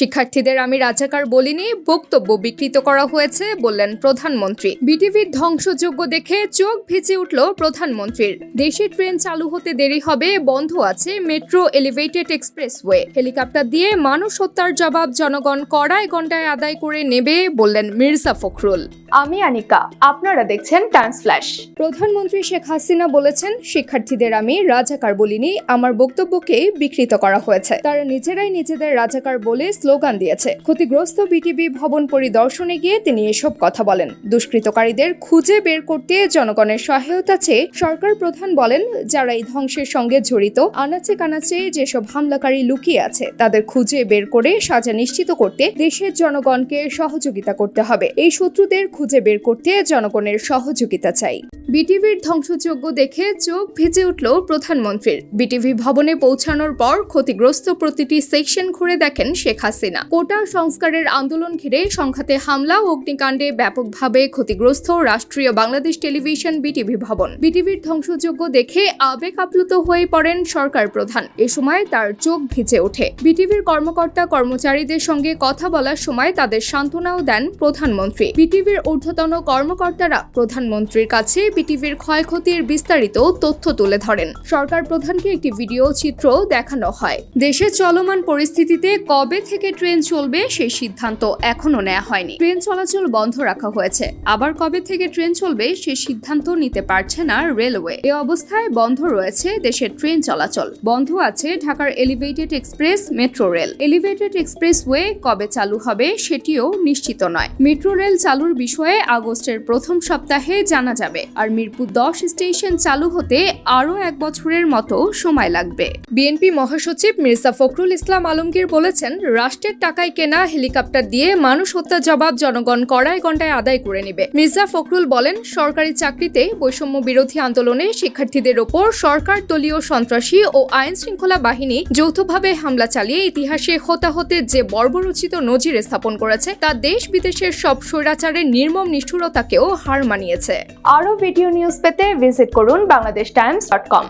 শিক্ষার্থীদের আমি রাজাকার বলিনি, বক্তব্য বিকৃত করা হয়েছে, বললেন প্রধানমন্ত্রী। বিটিভির ধ্বংসযোগ্য দেখে চোখ ভেজে উঠল প্রধানমন্ত্রীর। দেশে ট্রেন চালু হতে দেরি হবে, বন্ধ আছে মেট্রো এলিভেটেড এক্সপ্রেসওয়ে। হেলিকপ্টার দিয়ে মানুষ হত্যার জবাব জনগণ কড়ায় গণ্ডায় আদায় করে নেবে, বললেন মির্জা ফখরুল। আমি আনিকা, আপনারা দেখছেন টাইমস ফ্ল্যাশ প্রধানমন্ত্রী শেখ হাসিনা বলেছেন, শিক্ষার্থীদের আমি রাজাকার বলিনি, আমার বক্তব্যকে বিকৃত করা হয়েছে। তারা নিজেরাই নিজেদের রাজাকার বলে স্লোগান দিয়েছে। ক্ষতিগ্রস্ত বিটিভি ভবন পরিদর্শনে গিয়ে তিনি এসব কথা বলেন। দুষ্কৃতকারীদের খুঁজে বের করতে জনগণের সহায়তা চেয়ে সরকার প্রধান বলেন, যারা এই ধ্বংসের সঙ্গে জড়িত, আনাচে কানাচে যেসব হামলাকারী লুকিয়ে আছে, তাদের খুঁজে বের করে সাজা নিশ্চিত করতে দেশের জনগণকে সহযোগিতা করতে হবে। এই শত্রুদের খুঁজে বের করতে জনগণের সহযোগিতা চাই। বিটিভির ধ্বংসযোগ্য দেখে চোখ ভিজে উঠল প্রধানমন্ত্রীর। বিটিভি ভবনে পৌঁছানোর পর ক্ষতিগ্রস্ত প্রতিটি সেকশন ঘুরে দেখেন শেখ হাসিনা। কোটা সংস্কারের আন্দোলন ঘিরে সংঘাতে হামলা ও অগ্নিকাণ্ডে ব্যাপকভাবে ক্ষতিগ্রস্ত রাষ্ট্রীয় বাংলাদেশ টেলিভিশন বিটিভি ভবন। বিটিভির ধ্বংসযোগ্য দেখে আবেগ আপ্লুত হয়ে পড়েন সরকার প্রধান। এ সময় তার চোখ ভিজে ওঠে। বিটিভির কর্মকর্তা কর্মচারীদের সঙ্গে কথা বলার সময় তাদের সান্ত্বনাও দেন প্রধানমন্ত্রী। বিটিভির ঊর্ধ্বতন কর্মকর্তারা প্রধানমন্ত্রীর কাছে বিটিভির ক্ষয়ক্ষতির বিস্তারিত তথ্য তুলে ধরেন। সরকার প্রধানকে একটি ভিডিও চিত্র দেখানো হয়। দেশে চলমান পরিস্থিতিতে কবে থেকে ট্রেন চলবে সেই সিদ্ধান্ত এখনও নেওয়া হয়নি। ট্রেন চলাচল বন্ধ রাখা হয়েছে। আবার কবে থেকে ট্রেন চলবে সেই সিদ্ধান্ত নিতে পারছে না রেলওয়ে। এ অবস্থায় বন্ধ রয়েছে দেশের ট্রেন চলাচল। বন্ধ আছে ঢাকার elevated express metro rail. Elevated expressway কবে চালু হবে সেটিও নিশ্চিত নয়। মেট্রো রেল চালুর বিষয়ে আগস্টের প্রথম সপ্তাহে জানা যাবে। আর মিরপুর দশ স্টেশন চালু হতে আরও এক বছরের মতো সময় লাগবে। বিএনপি মহাসচিব মির্জা ফখরুল ইসলাম আলমগীর বলেছেন, রাষ্ট্রের টাকায় কেনা হেলিকপ্টার দিয়ে মানুষ হত্যা জবাব জনগণ কড়ায় ঘন্টায় আদায় করে নেবে। মির্জা ফখরুল বলেন, সরকারি চাকরিতে বৈষম্য বিরোধী আন্দোলনে শিক্ষার্থীদের ওপর সরকার দলীয় সন্ত্রাসী ও আইন শৃঙ্খলা বাহিনী যৌথভাবে হামলা চালিয়ে ইতিহাসে হতাহতের যে বর্বরচিত নজির স্থাপন করেছে, তা দেশ বিদেশের সব স্বৈরাচারের নির্মম নিষ্ঠুরতাকেও হার মানিয়েছে। আরও ভিডিও নিউজ পেতে ভিজিট করুন বাংলাদেশ টাইমস ডট কম।